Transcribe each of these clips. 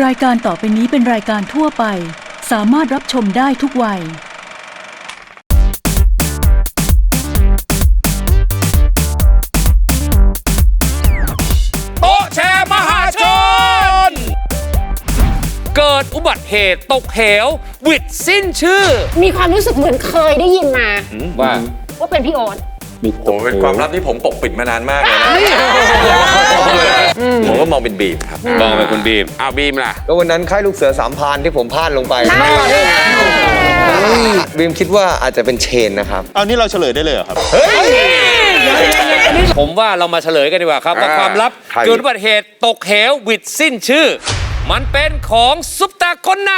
รายการต่อไปนี้เป็นรายการทั่วไป สามารถรับชมได้ทุกวัย โต๊ะแชร์มหาชน เกิดอุบัติเหตุตกเหวหวิดสิ้นชื่อมีความรู้สึกเหมือนเคยได้ยินมา ว่า ว่าเป็นพี่โอ๊ต ผมเป็นความลับที่ผมปกปิดมานานมากเลยนะผมก็มองเป็นบีมครับมองเป็นคุณบีมอ้าวบีมล่ะก็วันนั้นค่ายลูกเสือสามพรานที่ผมพลาดลงไปน่ารักเลยบีมคิดว่าอาจจะเป็นเชนนะครับเอานี่เราเฉลยได้เลยเหรอครับผมว่าเรามาเฉลยกันดีกว่าครับว่าความลับใครเกิดอุบัติเหตุตกเหวหวิดสิ้นชื่อ มันเป็นของซุปตาคนไหน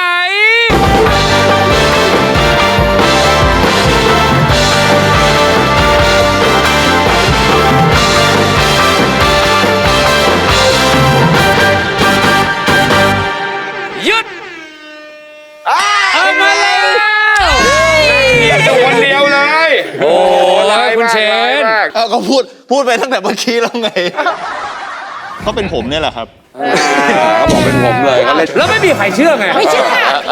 เอามาแล้วคนเดียวเลย โอ้ร้ายคุณเชนเอาก็พูดพูดไปตั้งแต่เมื่อกี้แล้วไง ก็เป็นผมเนี่ยแหละครับ เขาบอกเป็นผมเลยก็เลยแล้วไม่มีใครเชื่อไงไม่เชื่อ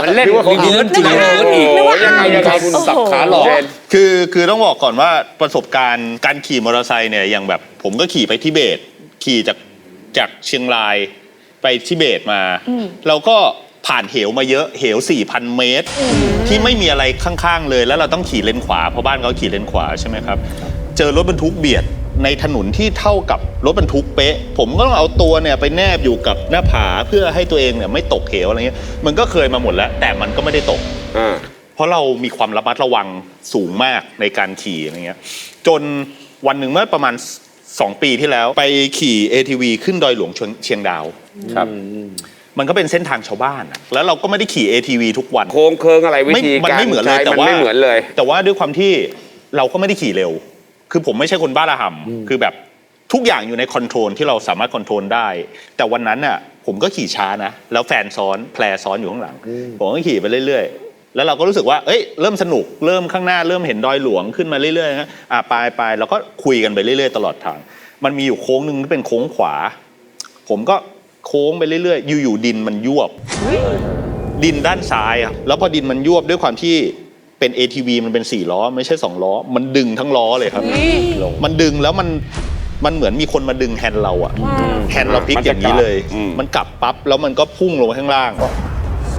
มันเล่นมีเงินจริงเงินอีกนึกว่ายังไงยังไงคุณสับขาหลอก คือคือต้องบอกก่อนว่าประสบการณ์การขี่มอเตอร์ไซค์เนี่ยอย่างแบบ ผมก็ขี่ไปทิเบต ขี่จากจากเชียงรายไปทิเบตมา เราก็ ผ่านเหวมาเยอะเหว 4,000 เมตร ที่ไม่มีอะไรข้างๆเลย แล้วเราต้องขี่เลนขวาเพราะบ้านเขาขี่เลนขวาใช่ไหมครับ เจอรถบรรทุกเบียดในถนนที่เท่ากับรถบรรทุกเป๊ะ ผมก็ต้องเอาตัวเนี่ยไปแนบอยู่กับหน้าผาเพื่อให้ตัวเองเนี่ยไม่ตกเหวอะไรเงี้ยมันก็เคยมาหมดแล้ว แต่มันก็ไม่ได้ตกเพราะเรามีความระมัดระวังสูงมากในการขี่อะไรเงี้ย จนวันหนึ่งเมื่อประมาณ 2 ปีที่แล้ว ไปขี่ ATV ขึ้นดอยหลวงเชียงเชียงดาว ครับ มันก็เป็นเส้นทางชาวบ้านอะแล้วเราก็ไม่ได้ขี่ ATV ทุกวัน โค้งเคิงอะไรวิไม่ธีมันการไม่เหมือนเลยใช้แต่มันว่าไม่เหมือนเลย แต่ว่าด้วยความที่เราก็ไม่ได้ขี่เร็ว คือผมไม่ใช่คนบ้าระห่ำคือแบบทุกอย่างอยู่ในคอนโทรลที่เราสามารถคอนโทรลได้ แต่วันนั้นน่ะผมก็ขี่ช้านะ แล้วแฟนซ้อนแพรซ้อนอยู่ข้างหลัง ผมก็ขี่ไปเรื่อยๆ แล้วเราก็รู้สึกว่า เอ้ยเริ่มสนุกเริ่มข้างหน้าเริ่มเห็นดอยหลวงขึ้นมาเรื่อยๆนะอะไปไปเราก็คุยกันไปเรื่อยๆ ตลอดทาง มันมีอยู่โค้งหนึ่งที่เป็นโค้งขวา ผมก็ โค้งไปเรื่อยๆ อยู่ๆดินมันยวบ ดินด้านซ้ายอะแล้วพอดินมันยวบด้วยความที่เป็น ATV มันเป็นสี่ล้อ ไม่ใช่สองล้อ มันดึงทั้งล้อเลยครับ มันดึงแล้วมันมันเหมือนมีคนมาดึงแฮนด์เราอะแฮนด์เราพลิกอย่างนี้เลย มันกลับปั๊บแล้วมันก็พุ่งลงไปข้างล่าง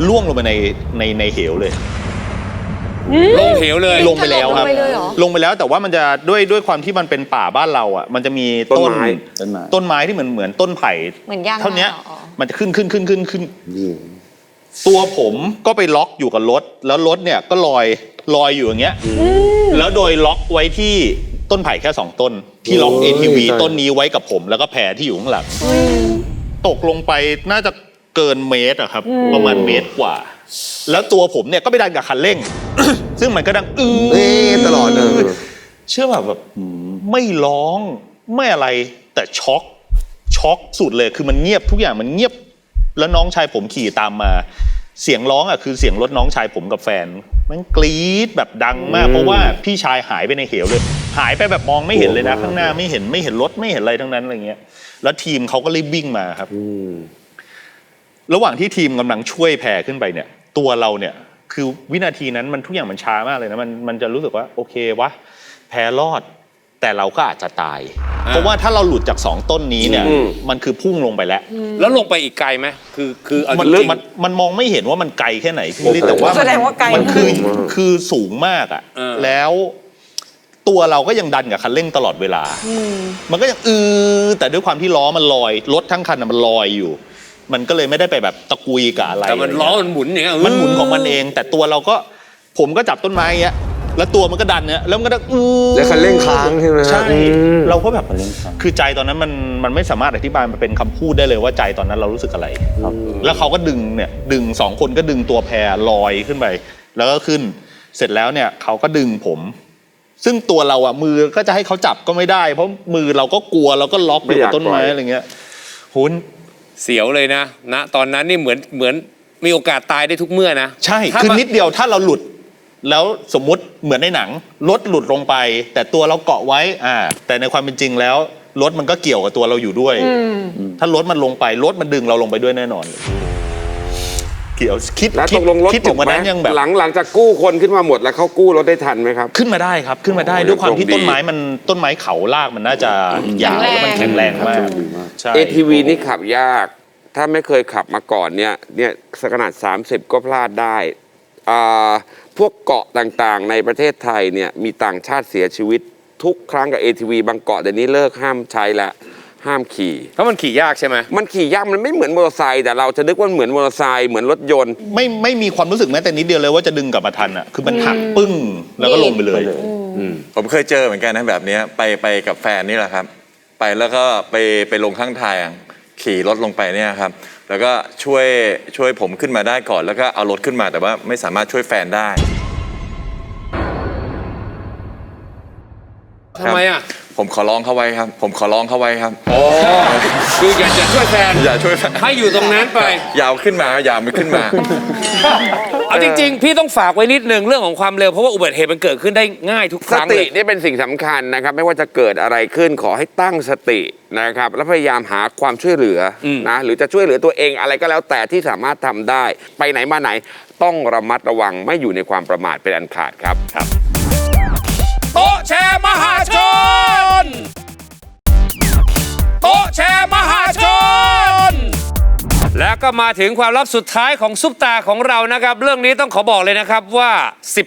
ล่วงลงไปในในในเหวเลย ลงเหวเลย ลงไปแล้วครับ ลงไปเลยเหรอ ลงไปแล้วแต่ว่ามันจะด้วยด้วยความที่มันเป็นป่าบ้านเราอะ มันจะมีต้นต้นไม้ ต้นไม้ที่เหมือนเหมือนต้นไผ่เหมือนยางเท่าเนี้ยนาเหรอ มันจะขึ้นขึ้นขึ้นขึ้นขึ้น ตัวผมก็ไปล็อกอยู่กับรถ แล้วรถเนี่ยก็ลอยลอยอยู่อย่างเงี้ยแล้วโดยล็อกไว้ที่ต้นไผ่แค่สองต้น ที่ล็อก ATV ต้นนี้ไว้กับผมแล้วก็แพรที่อยู่ข้างหลังตกลงไปน่าจะเกินเมตรอะครับ ประมาณเมตรกว่า แล้วตัวผมเนี่ยก็ไปดันกับคันเร่ง ซึ่งมันก็ดังอื้อเอ๊ะตลอดเลย เชื่อแบบแบบไม่ร้องไม่อะไรแต่ช็อกช็อกสุดเลยคือมันเงียบทุกอย่างมันเงียบ แล้วน้องชายผมขี่ตามมา เสียงร้องอะคือเสียงรถน้องชายผมกับแฟน มันกรี๊ดแบบดังมาก เพราะว่าพี่ชายหายไปในเหวเลย หายไปแบบมองไม่เห็นเลยนะข้างหน้าไม่เห็นไม่เห็นรถไม่เห็นอะไรทั้งนั้นอะไรเงี้ย แล้วทีมเขาก็รีบวิ่งมาครับ ระหว่างที่ทีมกำลังช่วยแพรขึ้นไปเนี่ย ตัวเราเนี่ยคือวินาทีนั้นมันทุกอย่างมันช้ามากเลยนะมันมันจะรู้สึกว่าโอเควะแพรรอด แต่เราก็อาจจะตาย เพราะว่าถ้าเราหลุดจากสองต้นนี้เนี่ยอืมมันคือพุ่งลงไปแล้ว แล้วลงไปอีกไกลไหมคือคือเอามันจริงๆมันมันมองไม่เห็นว่ามันไกลแค่ไหนพี่ลี่แต่ว่าแสดงว่าไกล มันคือคือสูงมากอะเออ แล้วตัวเราก็ยังดันกับคันเร่งตลอดเวลา มันก็ยังอือแต่ด้วยความที่ล้อมันลอยรถทั้งคันน่ะมันลอยอยู่ มันก็เลยไม่ได้ไปแบบตะกุยกับอะไรแต่มันล้อมันหมุนอย่างเงี้ยมันหมุนของมันเอง แต่ตัวเราก็ผมก็จับต้นไม้อย่างเงี้ยแล้วตัวมันก็ดันเนี่ยแล้วมันก็ดังอือแล้วคันเร่งค้างใช่ไหมฮะใช่อืมเราก็แบบคือใจตอนนั้นมันมันไม่สามารถอธิบายมันเป็นคำพูดได้เลยว่าใจตอนนั้นเรารู้สึกอะไรแล้วเขาก็ดึงเนี่ยดึงสองคนก็ดึงตัวแพรลอยขึ้นไป แล้วก็ขึ้น เสร็จแล้วเนี่ยเขาก็ดึงผม ซึ่งตัวเราอะมือก็จะให้เขาจับก็ไม่ได้ เพราะมือเราก็กลัวเราก็ล็อกอยู่กับต้นไม้อะไรเงี้ยหุน เสียวเลยนะณตอนนั้นนี่เหมือนเหมือนมีโอกาสตายได้ทุกเมื่อนะใช่ถ้าคือมานิดเดียวถ้าเราหลุด แล้วสมมุติเหมือนในหนังรถหลุดลงไป แต่ตัวเราเกาะไว้อ่าแต่ในความเป็นจริงแล้วรถมันก็เกี่ยวกับตัวเราอยู่ด้วย ถ้ารถมันลงไปรถมันดึงเราลงไปด้วยแน่นอนเลยเดี๋ยวคิดแล้วคิตดกลงรถคิดตถึกงวันไหมนั้นยังแบบ หลังหลังจากกู้คนขึ้นมาหมดแล้วเขากู้รถได้ทันไหมครับ ขึ้นมาได้ครับขึ้นมาได้โอ้ด้วยความที่โชคดี ต้นไม้มันต้นไม้เขาลากมันน่าจะยาวแล้วมันแข็งแรงมากใช่ ATV นี่ขับยาก ถ้าไม่เคยขับมาก่อนเนี่ย เนี่ยขนาด 30 ก็พลาดได้อ่าพวกเกาะต่างๆ ในประเทศไทยเนี่ย มีต่างชาติเสียชีวิตทุกครั้งกับ ATV บางเกาะเดี๋ยวนี้เลิกห้ามใช้แล้ว ห้ามขี่ เพราะมันขี่ยากใช่ไหมมันขี่ยากมันไม่เหมือนมอเตอร์ไซค์แต่เราจะนึกว่าเหมือนมอเตอร์ไซค์เหมือนรถยนต์ ไม่ไม่มีความรู้สึกแม้แต่นิดเดียวเลยว่าจะดึงกลับมาทันอะคือมันหักปึ้งแล้วก็ลงไปเลยผมเคยเจอเหมือนกันนะแบบเนี้ยไปไปกับแฟนนี่แหละครับ ไปแล้วก็ไปไปลงข้างทางขี่รถลงไปเนี่ยครับ แล้วก็ช่วยช่วยผมขึ้นมาได้ก่อน แล้วก็เอารถขึ้นมาแต่ว่าไม่สามารถช่วยแฟนได้ ทำไมอะ ผมขอร้องเขาไว้ครับ ผมขอร้องเขาไว้ครับอ๋อคืออยากจะช่วยแฟนอย่าช่วยแฟนให้อยู่ตรงนั้นไป อยาวขึ้นมาอยาวไม่ขึ้นมา เอาจริง ๆ พี่ต้องฝากไว้นิดนึงเรื่องของความเร็ว เพราะว่าอุบัติเหตุมันเกิดขึ้นได้ง่ายทุกคสรั้งติเลยนี่เป็นสิ่งสำคัญนะครับ ไม่ว่าจะเกิดอะไรขึ้นขอให้ตั้งสตินะครับ แล้วพยายามหาความช่วยเหลืออม นะหรือจะช่วยเหลือตัวเองอะไรก็แล้วแต่ที่สามารถทำได้ ไปไหนมาไหนต้องระมัดระวังไม่อยู่ในความประมาทเป็นอันขาดครับครับ โต๊ะแชร์มหาชน โต๊ะแชร์มหาชน แล้วก็มาถึงความลับสุดท้ายของซุปตาของเรานะครับ เรื่องนี้ต้องขอบอกเลยนะครับว่า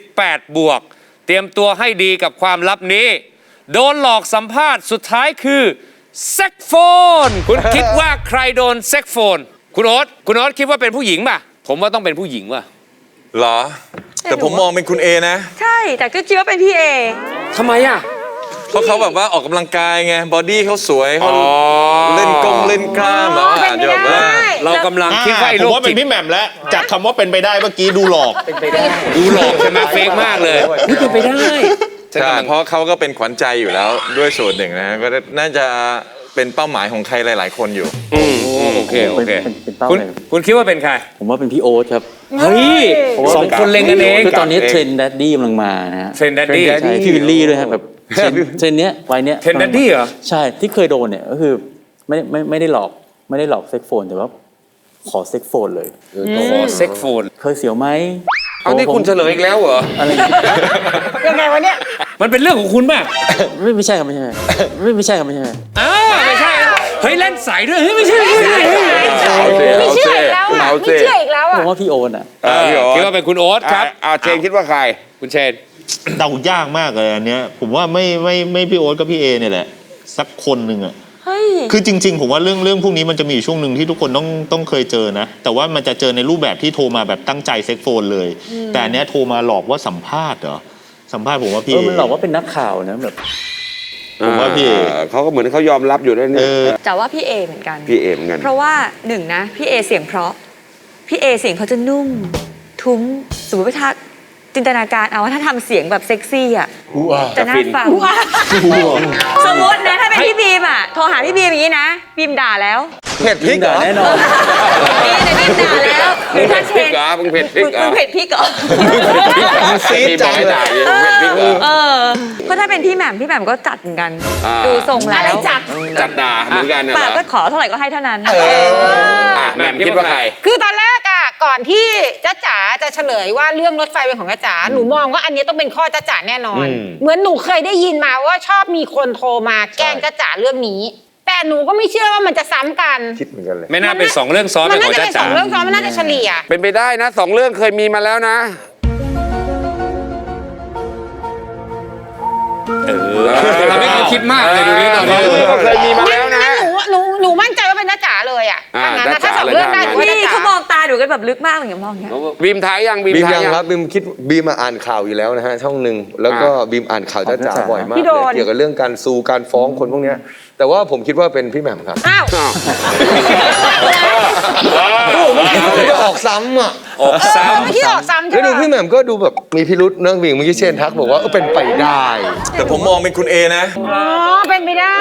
18 บวก เตรียมตัวให้ดีกับความลับนี้ โดนหลอกสัมภาษณ์สุดท้ายคือเซ็กโฟน คุณคิดว่าใครโดนเซ็กโฟน คุณโอ๊ตคุณโอ๊ตคิดว่าเป็นผู้หญิงป่ะ ผมว่าต้องเป็นผู้หญิงว่ะ เหรอ แต่ผมมองเป็นคุณเอนะ ใช่ แต่ก็คิดว่าเป็นพี่เอ ทำไมอะ เพราะเขาแบบว่าออกกำลังกายไง บอดี้เขาสวยเขาอ๋อเล่นกงเล่นกล้ามแบบว่าอาจจะแบบว่าเรากำลังคิดว่าไอ้ผโรมคว่าเป็จินตพี่แหม่มแล้ว จากคำว่าเป็นไปได้เมื่อกี้ดูหลอก ดูหลอกใช่ไหมเฟกมากเลยนี่เป็นไปได้ ใช่เพราะเขาก็เป็นขวัญใจอยู่แล้วด้วยส่วนหนึ่งนะก็น่าจะ เป็นเป้าหมายของใครหลาย ๆ คนอยู่ อืมโอเคโอเคเป็นเป็นเป้าคุณหนึ่งคุณคิดว่าเป็นใครผมว่าเป็นพี่โอ๊ตครับเฮ้ยสองคนเล็งกันเอง คือตอนนี้เทรนด์แดดดี้กำลังมานะฮะเทรนด์ Daddy ใช่พี่วิลลี่ด้วยครับแบบเทรนด์เทรนด์เนี้ยวัยเนี้ยเทรนด์ Daddy เหรอ ใช่ที่เคยโดนเนี่ยก็คือไม่ไม่ไม่ได้หลอกไม่ได้หลอกเซ็กโฟนแต่ว่าขอเซ็กโฟนเลย ขอเซ็กโฟน เคยเสียวไหมเอานี่ผมคุณเฉลยอีกแล้วเหรอ อะไรอย่างเงี้ยยังไงวะเนี่ย มันเป็นเรื่องของคุณป่ะไม่ไม่ใช่ครับไม่ใช่ไม่ไม่ใช่ครับไม่ใช่อ้าวไม่ใช่เฮ้ยเล่นสายด้วยเฮ้ยไม่ใช่ไม่ใช่ไม่ใช่เอาสิไม่เอาเชื่สิออีกแล้วอะเอาไม่สิเชื่ออีกแล้วผอะมว่าพี่โอ๊ตอะเออคิดว่าเป็นคุณโอ๊ตครับ อ่าเชนคิดว่าใคร คุณเชน เดายากมากเลยอันเนี้ย ผมว่าไม่ไม่ไม่พี่โอ๊ตกับพี่เอเนี่ยแหละ สักคนหนึ่งอะเฮ้ย คือจริง ๆ ผมว่าเรื่องเรื่องพวกนี้มันจะมีอยู่ช่วงหนึ่งที่ทุกคนต้องต้องเคยเจอนะ แต่ว่ามันจะเจอในรูปแบบที่โทรมาแบบตั้งใจเซ็กโฟนเลย แต่อันเนี้ยโทรมาหลอกว่าสัมภาษณ์เหรอ สัมภาษณ์ผมว่าพี่ เออมันหลอกว่าเป็นนักข่าวนะแบบ ผมว่าพี่เออ่เขาก็เหมือนเขายอมรับอยู่ด้วยเอเนี่ยอแต่ว่าพี่เอเหมือนกัน พี่เอมอนกันเพราะว่าหนึ่งนะพี่เอเสียงเพราะ พี่เอเสียงเขาจะนุ่ม ทุ้มสมมติว่าถ้าจินตนาการเอาว่าถ้าทำเสียงแบบเซ็กซี่อะจะน่าฟังสมมตินะถ้าเป็นพี่บีมอะโทรหาพี่บีมอย่างนี้นะบีมด่าแล้ว เผ็ดพริกเหรอแน่นอนบีมเนี่ยบีมด่าแล้วหรือถ้าเชพริกนเหรอมึงเผ็ดพริกเหรอมึงเผ็ดพริกเหรอซีดจังเลยเผ็ดพริกเหรอเออเพราะถ้าเป็นพี่แหม่มพี่แหม่มก็จัดเหมือนกันอ่าดูทรงแล้วอะไรจัดจัดด่าเหมือนกันเนี่ยเหรปากอก็ขอเท่าไหร่ก็ให้เท่านั้นอะแหม่มคิดว่าใครคือตอนแรกอะก่อนที่จ้าจ๋าจะเฉลยว่าเรื่องรถไฟเป็นของจ้าจ๋าหนูมองว่าอันนี้ต้องเป็นข้อจ้าจ๋าแน่นอน เหมือนหนูเคยได้ยินมาว่าชอบมีคนโทรมาแกล้งจ้าจ๋าเรื่องนี้ แต่หนูก็ไม่เชื่อว่ามันจะซ้ำกัน คิดเหมือนกันเลย ไม่น่าเป็นสองเรื่องซ้อนมัเป็นน่าของจะจ้าเป็นสจ๋าองเรื่องซ้อนมันน่าจะเฉลี่ย เป็นไปได้นะสองเรื่องเคยมีมาแล้วนะ เออทำให้เขาคิดมากเลยดูนี้ตอนนี้สงเรื่องก็เคยมีมาแล้วนะ หนูหนูหนูมั่นใจว่าเป็นจ้าจ๋าเลยอะอ่าถ้างั้นนะถ้าจ๊ะจ๋าสองเรื่องได้เลยหนูว่าพี่จ้าเขามจ๋าองตาหนูกันแบบลึกมากอย่างเงี้ยมองอย่างเงี้ย บีมท้ายยังบีมบีมท้ายยังยัง ครับบีมคิดบีมมาอ่านข่าวอยู่แล้วนะฮะช่องหนึ่งแล้วก็บีมอ่านข่าวจ้าจ๋าบ่อยมากพี่เลโดยน เกี่ยวกับเรื่องการซูการฟ้องคนพวกเนี้ย แต่ว่าผมคิดว่าเป็นพี่แหม่มครับอ้าวอ้าวไม่ได้ออกซ้ำอะออกซ้ไม่ที่ออกซ้ำแล้ใช่วดูไหมพี่แหม่มก็ดูแบบมีพิรุษเนื่องวิ่งเมื่อกี้เชนทักบอกว่าเออเป็นไปได้ แต่ผมมองเป็นคุณเอนะ อ๋อ เป็นไปได้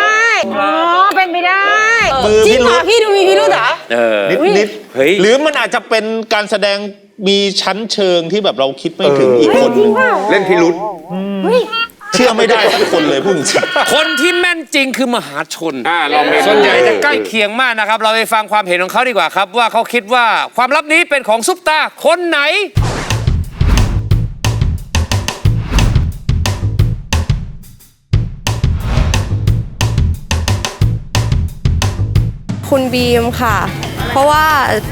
อ๋อ เป็นไปได้มือจริพี่งเหรรุอธพี่ดูมีพิรุธเหรอำเออนิดนิดเฮ้ยหรือมันอาจจะเป็นการแสดงมีชั้นเชิงที่แบบเราคิดไม่ถึงอีกคนหนึงเล่นพิรุษ เฮ้ย เชื่อไม่ได้สักคนเลยพูดจริงคนที่แม่นจริงคือมหาชน อ่าลองเมนูส่วนใหญ่จะใกล้เคียงมากนะครับ เราไปฟังความเห็นของเขาดีกว่าครับ ว่าเขาคิดว่าความลับนี้เป็นของซุปตาคนไหน คุณบีมค่ะ เพราะว่า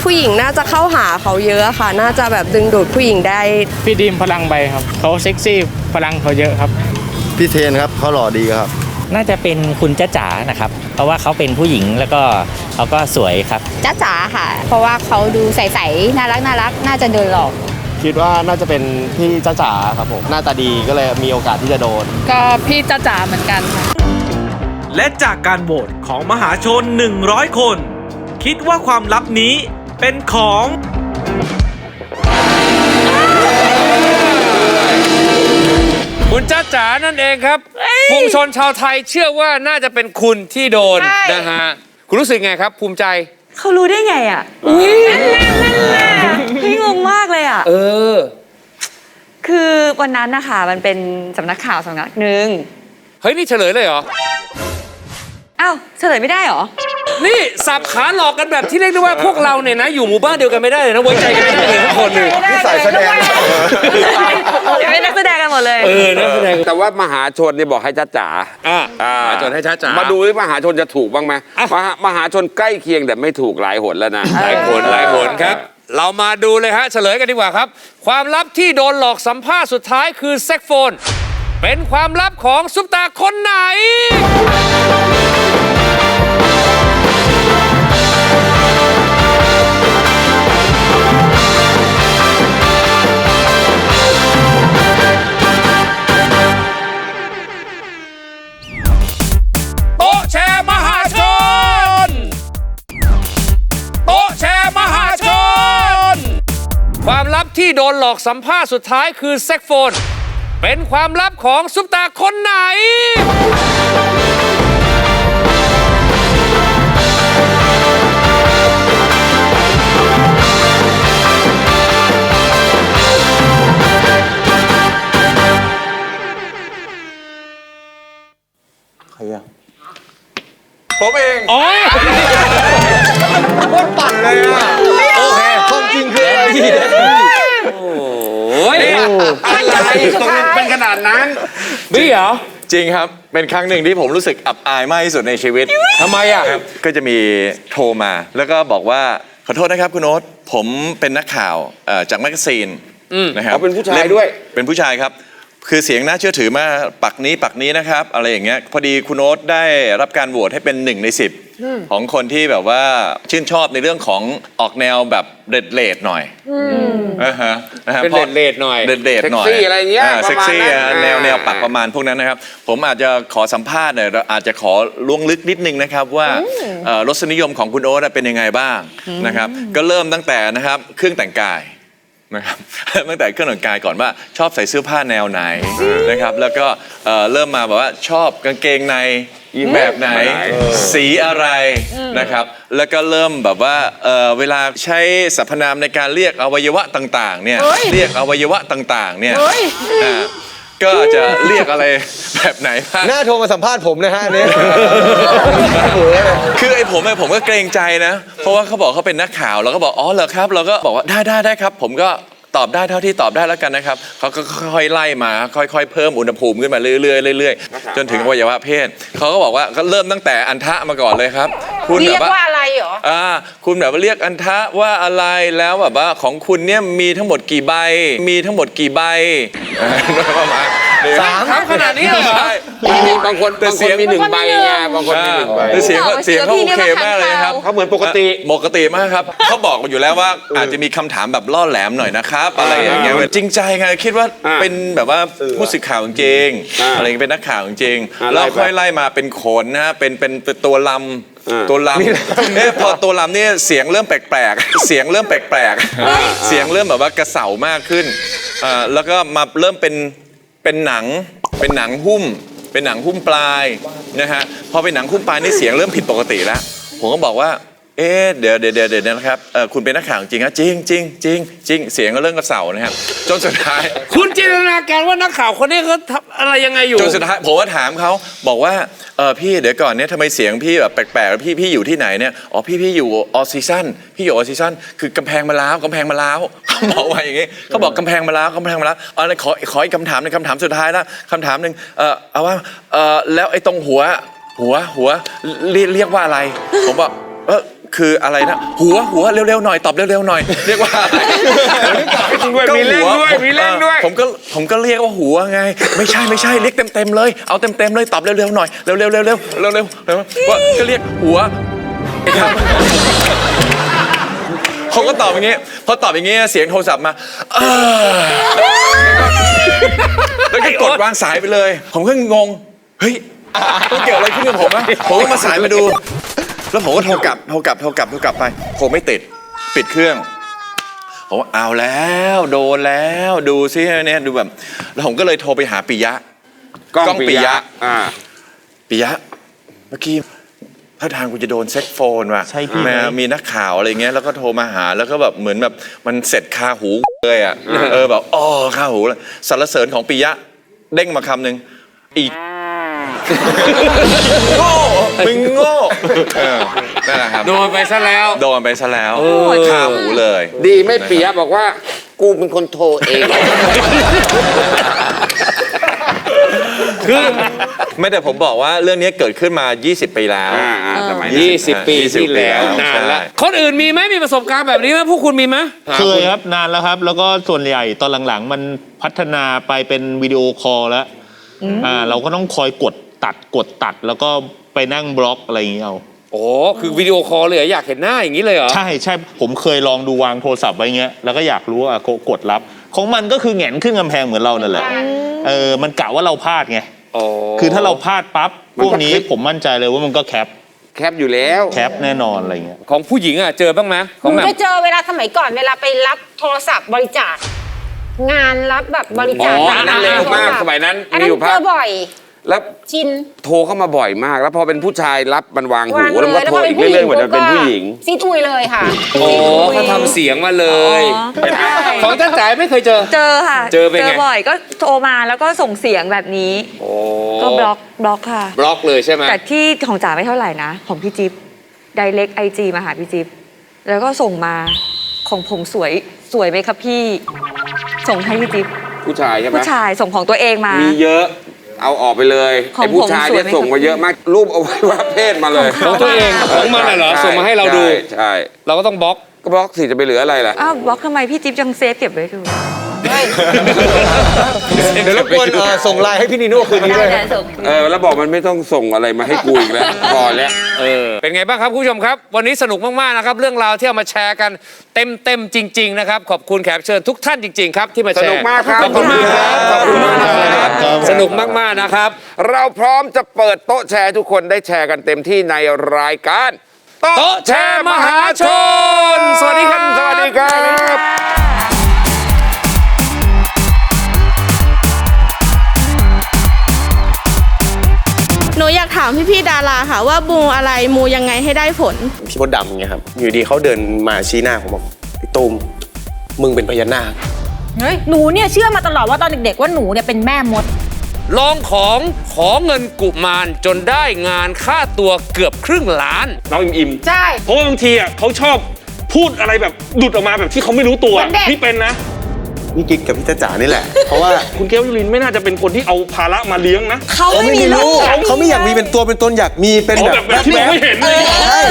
ผู้หญิงน่าจะเข้าหาเขาเยอะค่ะ น่าจะแบบดึงดูดผู้หญิงได้ พี่ดีมพลังใบครับ เขาเซ็กซี่พลังเขาเยอะครับ พี่เทนครับเขาหล่อดีครับ น่าจะเป็นคุณจ้าจ๋านะครับ เพราะว่าเขาเป็นผู้หญิงแล้วก็เขาก็สวยครับ จ้าจ๋าค่ะ เพราะว่าเขาดูใสๆน่ารักน่ารักน่าจะโดนหลอก คิดว่าน่าจะเป็นพี่จ้าจ๋าครับผมหน้าตาดีก็เลยมีโอกาสที่จะโดน ก็พี่จ้าจ๋าเหมือนกันค่ะและจากการโหวตของมหาชน 100 คน คิดว่าความลับนี้เป็นของ คุณจ้าจ๋านั่นเองครับวงชนชาวไทยเชื่อว่าน่าจะเป็นคุณที่โดนใช่นะฮะคุณรู้สึกไงครับ ภูมิใจเขารู้ได้ไงอะพี่งงมากเลยอะเออ คือวันนั้นนะคะมันเป็นสำนักข่าวสำนักหนึ่งเฮ้ยนี่เฉลยเลยเหรออ้าวเฉลยไม่ได้เหรอนี่สับขาหลอกกันแบบที่เรียกได้ว่าพวกเราเนี่ยนะ อยู่หมู่บ้านเดียวกันไม่ได้เลยนะไว้ใจกันไม่ได้เลยทุกคนเลยพี่สายแสดง ไม่นักแสดงกันหมดเลย เออนะแสดงแต่ว่ามหาชนเนี่ยบอกให้จ้าจ๋าอ่าอ่าจนให้ช้าจ๋ามาดูที่มหาชนจะถูกบ้างไหมอะมหามหาชนใกล้เคียงแต่ไม่ถูกหลายหนแล้วนะหลายคนหลายคนครับ เรามาดูเลยฮะเฉลยกันดีกว่าครับ ความลับที่โดนหลอกสัมภาษณ์สุดท้ายคือเซ็กโฟน เป็นความลับของซุปตาคนไหน ความลับที่โดนหลอกสัมภาษณ์สุดท้ายคือเซ็กโฟน เป็นความลับของซุปตาคนไหน ใครอะผมเองอ๋อปั่นเลยอะ โอ้ยอะไรตรงนี้เป็นขนาดนั้น บี้เหรอ จริงครับ เป็นครั้งหนึ่งที่ผมรู้สึกอับอายมากที่สุดในชีวิต ทำไมอะครับก็จะมีโทรมา แล้วก็บอกว่า ขอโทษนะครับคุณโอ๊ตผมเป็นนักข่าวเอ่อจากแมกกาซีนอืมนะครับอ๋อเป็นผู้ชายล่มด้วย เป็นผู้ชายครับ คือเสียงน่าเชื่อถือมากปักนี้ปักนี้นะครับ อะไรอย่างเงี้ยพอดีคุณโอ๊ตได้รับการโหวตให้เป็นหนึ่งในสิบของคนที่แบบว่าชื่นชอบในเรื่องของออกแนวแบบเด็ดเลดหน่อยอ่าฮะนะฮะเป็นพอ เดทๆหน่อยเด็ดเด็ดหน่อยเซ็กซี่อะไรเงี้ยาประมาณเซ็กซี่นั้นอะแนวอ่าแนวปักประมาณพวกนั้นนะครับ ผมอาจจะขอสัมภาษณ์หน่อยเราอาจจะขอล่วงลึกนิดนึงนะครับว่าเอ่อรสนิยมของคุณโอ๊ตเป็นยังไงบ้างนะครับ ก็เริ่มตั้งแต่นะครับเครื่องแต่งกาย นะครับ ตั้งแต่เครื่องแต่งกายก่อนว่าชอบใส่เสื้อผ้าแนวไหนนะครับ แล้วก็เอ่อเริ่มมาแบบว่าชอบกางเกงในแบบไหน สีอะไรนะครับ แล้วก็เริ่มแบบว่าเอ่อเวลาใช้สรรพนามในการเรียกอวัยวะต่างๆเนี่ยเรียกอวัยวะต่างๆเนี่ยอ่า ก็จะเรียกอะไรแบบไหนบ้าง หน้าโทรมาสัมภาษณ์ผมนะฮะเนี่ยคือไอ้ผมไอ้ผมก็เกรงใจนะ เพราะว่าเขาบอกเขาเป็นนักข่าวเราก็บอก อ๋อเหรอครับ เราก็บอกว่าได้ได้ได้ครับ ผมก็ ตอบได้เท่าที่ตอบได้แล้วกันนะครับเขาก็ค่อยๆไล่มาค่อยๆ เพิ่มอุณหภูมิขึ้นมาเรื่อยๆเรื่อยๆจนถึงอวัยวะเพศเขาก็บอกว่าก็เริ่มตั้งแต่อันทะมาก่อนเลยครับ คุณเรีแบยกบว่าว่าอะไรเหรอ อ่าคุณแบบว่าเรียกอันทะว่าอะไรแล้วแบบว่าของคุณเนี่ยมีทั้งหมดกี่ใบ มีทั้งหมดกี่ใบอ่าประมาณนี้ สามถามขนาดนี้เหรอใช่มีบางคนแต่บางเสีคนยงมีหนึ่งใบไงบางคนมีหนึ่งใบแต่เสียงเขาเสียงเขาโอเคมากเลยนะครับเขาเหมือนปกติปกติมากครับเขาบอกอยู่แล้วว่าอาจจะมีคำถามแบบล่อแหลมหน่อยนะครับ อะไรอย่างเงี้ยจริงใจไงคิดว่าอ่าเป็นแบบว่าผู้สื่อข่าวจริงอ่าอะไรอย่างเงี้ยเป็นนักข่าวจริงอ่าแล้วไล่ไปค่อยไล่มาเป็นโขนนะฮะเป็นเป็นเป็นตัวลอ่าำตัวลำเอ๊ะพอตัวลำเนี่ยเสียงเริ่มแปลกๆ เสียงเริ่มแปลกๆ เสียงเริ่มแบบว่ากระเสามากขึ้นอ่าแล้วก็มาเริ่มเป็น เป็นหนังเป็นหนังหุ้ม เป็นหนังหุ้มปลายนะฮะพอเป็นหนังหุ้มปลายนี่เสียงเริ่มผิดปกติแล้ว ผมก็บอกว่า เอ๊ะเดี๋ยวเดี๋ยวเดี๋ยวเดี๋ยวนะครับเออคุณเป็นนักข่าวจริงนะจริงจริงจริงจริงเสียงก็เรื่องกระเสานะครับ จนสุดท้าย คุณจินตนาการว่านักข่าวคนนี้เขาทำอะไรยังไงอยู่ จนสุดท้ายผมก็ถามเขาบอกว่าเออพี่เดี๋ยวก่อนเนี่ยทำไมเสียงพี่แบบแปลกๆพี่พี่อยู่ที่ไหนเนี่ยอ๋อพี่พี่อยู่ออซีซันพี่อยู่ออซีซันคือกำแพงมาแล้วกำแพงมาแล้วเขาบอกว่าอย่างงี้เขาบอกกำแพงมาแล้วกำแพงมาแล้วเออขอขออีกคำถามหนึงคำถามสุดท้ายแล้วคำถามหนึ่งเออเอาว่าเออแล้วไอ้ตรงหัวหัวหัวเรียกเรียกว่าอะไร ผมบอกเออ คืออะไรนะ หัวหัวเร็วๆหน่อยตอบเร็วๆหน่อย เรียกว่าอะไรด้วยมีเร่งด้วยมีเร่งด้วยออผมก็ผมก็เรียกว่าหัวไง ไม่ใช่ไม่ใช่เรียกเต็มๆเลย เอาเต็มๆเลยตอบเร็วๆหน่อยเร็วๆเร็วๆเร็วๆเร็วๆเร็วๆเร็วๆว่าก็เรียกหัวครับเขาก็ตอบอย่างงี้พอตอบอย่างงี้เสียงโทรศัพท์มาเอ้อแล้วก็กดวางสายไปเลย ผมก็งง เฮ้ยมันเกิดอะไรขึ้นกับผมอะผมก็มาสายมาดู แล้วผมก็โทรกลับโทรกลับโทรกลับโทรกลับไปโทรไม่ติดปิดเครื่องผมว่าเอาแล้วโดนแล้วดูซิเนี่ยดูแบบแล้วผมก็เลยโทรไปหาปิยะกล้องกล้องปิปิยะยะอ่าปิยะเมื่อกี้ถ้าทางกูจะโดนเซ็กโฟนว่ะใช่พี่ไหมแม่มีนักข่าวอะไรเงี้ยแล้วก็โทรมาหาแล้วก็แบบเหมือนแบบมันเสร็จคาหูเลยอะเออแบบอ๋อคาหูเลยสรรเสริญของปิยะเด้งมาคำหนึ่งอีก โง่มึงโง่เออนั่นแหละครับ โดนไปซะแล้ว โดนไปซะแล้วเออคาหูเลย ดีไม่ปิยะบอกว่ากูเป็นคนโทรเอง คือไม่แต่ผมบอกว่าเรื่องนี้เกิดขึ้นมา 20 ปีแล้วอ่าอ่าสมัยนั้นยี่สิบปีที่แล้ว20นานละใช่คนอื่นมีไหมมีประสบการณ์แบบนี้ไหมพวกคุณมีไหมเคยครับนานแล้วครับ แล้วก็ส่วนใหญ่ตอนหลังๆ มันพัฒนาไปเป็นวิดีโอคอลแล้วอ่าเราก็ต้องคอยกด ตัดกดตัดแล้วก็ไปนั่งบล็อกอะไรอย่างเงี้ยเอาโอ้คือวิดีโอคอลเลยเหรออยากเห็นหน้าอย่างนี้เลยเหรอ ใช่ใช่ผมเคยลองดูวางโทรศัพท์ไว้เงี้ยแล้วก็อยากรู้ว่ากดรับ ของมันก็คือแหงนขึ้นกำแพงเหมือนเรานั่นแหละเออมันกะว่าเราพลาดไงอ๋อคือถ้าเราพลาดปั๊บมันพวกก็นี้คลิปผมมั่นใจเลยว่ามันก็แคปแคปอยู่แล้ว แคปแน่นอนอะไรเงี้ยของผู้หญิงอะเจอบ้างไหมขหองนูแบบจะเจอเวลาสมัยก่อนเวลาไปรับโทรศัพท์บริจาค งานรับแบบบริอ๋จาคออันนั้นเร็วมากสมัยนั้นอันมีนั้นอยู่เจภาอพบ่อย แล้วชินโทรเข้ามาบ่อยมาก แล้วพอเป็นผู้ชายรับมันวางหูวางแล้วมันก็เลยโทรอีกเรื่อยๆเหมือนจะเป็นผู้หญิง ซีทุยเลยค่ะโอ้เขาทำเสียงมาเลยอ๋อของจ้าจ๋าไม่เคยเจอ เจอค่ะเจอเป็นไง บ่อยก็โทรมาแล้วก็ส่งเสียงแบบนี้ โอ้ก็บล็อกบล็อกค่ะ บล็อกเลยใช่ไหมแต่ที่ของจ๋าไม่เท่าไหร่นะ ของพี่จิ๊บไดเ c กไอจีมาหาพี่จิ๊บแล้วก็ส่งมาของผมสวยสวยไหมครับพี่ ส่งให้พี่จิ๊บผู้ชายใช่ไหมผู้ชายส่งของตัวเองมามีเยอะ เอาออกไปเลยของไอ้ผู้ชายผมสวยเนี่ยไหม ส่งมาเยอะมากรูปเอาไว้ว่าเพศมาเลยของตัวเองของมันน่ะเหรอใช่ส่งมาให้เราดู ใช่ใช่เราก็ต้องบล็อก ก็บล็อกสิจะไปเหลืออะไรล่ะ อ้าวบล็อกทำไมพี่จิ๊บยังเซฟเก็บไว้ดู เดี๋ยวรบกวนเอ่อส่งไลน์ให้พี่นีโน่คืนนี้ด้วยได้ส่งเออแล้วบอกมันไม่ต้องส่งอะไรมาให้กูอีกแล้วพอแล้วเออเป็นไงบ้างครับคุณผู้ชมครับ วันนี้สนุกมาก ๆ นะครับ เรื่องราวที่เอามาแชร์กันเต็มเต็มๆจริง ๆ นะครับ ขอบคุณแขกรับเชิญทุกท่านจริง ๆ ครับ ที่มาแชร์สนุกมากครับขอบคุณมากครับขอบคุณมากนะครับ สนุกมาก ๆ นะครับ เราพร้อมจะเปิดโต๊ะแชร์ทุกคนได้แชร์กันเต็มที่ในรายการ โต๊ะแชร์มหาชน สวัสดีครับ สวัสดีครับ ถามพี่ๆดาราค่ะ ว่ามูอะไรมูยังไงให้ได้ผล พี่มดดำเงี้ยครับ อยู่ดีเขาเดินมาชี้หน้าผมบอกไอ้ตูมมึงเป็นพญานาค เฮ้ยหนูเนี่ยเชื่อมาตลอดว่าตอนเด็กๆว่าหนูเนี่ยเป็นแม่มด ลองของขอเงินกุมารจนได้งานค่าตัวเกือบครึ่งล้าน น้องอิมอิมใช่ เพราะว่าบางทีอะเขาชอบพูดอะไรแบบดุดออกมาแบบที่เขาไม่รู้ตัวเหมือนเด็กพี่เป็นนะ นี่กิ๊กกับพี่จ้าจ๋านี่แหละ เพราะว่าคุณเกลยุลินไม่น่าจะเป็นคนที่เอาภาระมาเลี้ยงนะเขาไม่มีลูกเขาไม่อยากมีเป็นตัวเป็นตนอยากมีเป็นเอาแบแบบบแบบที่มองไม่เห็นเลย ใช่